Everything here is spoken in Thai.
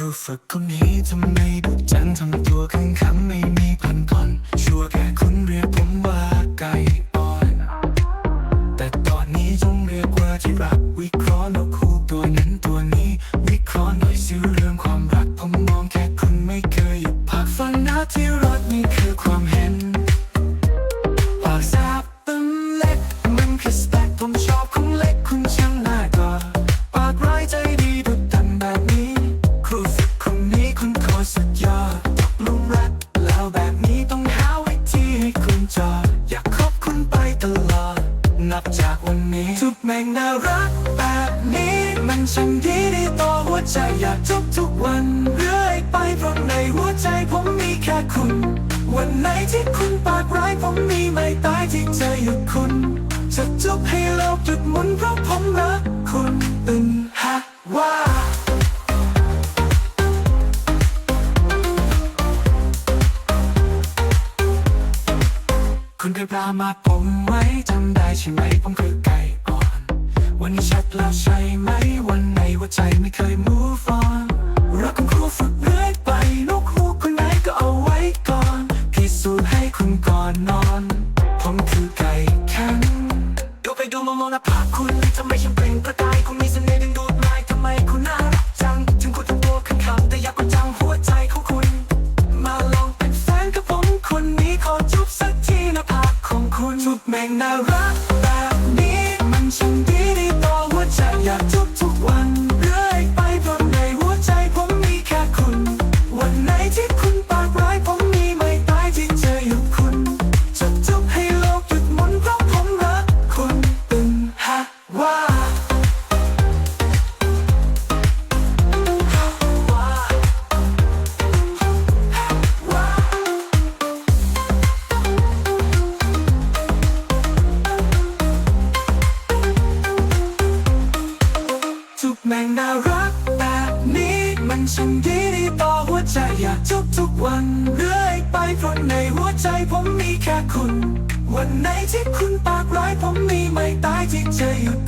รูฝึกคนนี้ทำไมดุจังทำตัวขังขังไม่มีพันผ่อนชัวร์แค่คุณเรียกผมว่าไก่อ่อน แต่ตอนนี้จงเรียกว่าที่รักวิเคราะห์นกคู่ตัวนั้นตัวนี้ วิเคราะห์หน่อยสิเรื่องความรักผมมองแค่คุณไม่เคยหยุดพักฟังนะที่รัก นับจากวันนี้ ทุกแม่งน่ารักแบบนี้ มันช่างดีดีต่อหัวใจอยากทุกทุกวันเรื่อยไปเพราะในหัวใจผมมีแค่คุณ วันไหนที่คุณปากร้ายผมมีไม่ตายที่จะหยุดคุณ จะจุบให้โลกหยุดหมุนเพราะผมรักคุณตึงหักว่าคุณเคยปรามาผมไว้จำ ใช่ไหมผมคือไก่อ่อน วันนี้ชัดแล้วใช่ไหม วันไหนว่าใจไม่เคย move on รักของครูฝึกเรื่อยไปนกฮูกคนไหนก็เอาไว้ก่อนพิสูจน์ให้คุณก่อนนอน ผมคือไก่แข็งดูไปดูมามองหน้าผากคุณทำไมฉันเปล่งประกายคุณมีเสน่ห์ดึงดูดนายทำไมคุณ มันช่างดีดีต่อหัวใจอยากทุก แม่งน่ารักแบบนี้มันช่างดีดีต่อหัวใจอยากจุบทุกวันเรื่อยไปเพราะในหัวใจผมมีแค่คุณ วันไหนที่คุณปากร้ายผมมีไม่ตายที่จะหยุด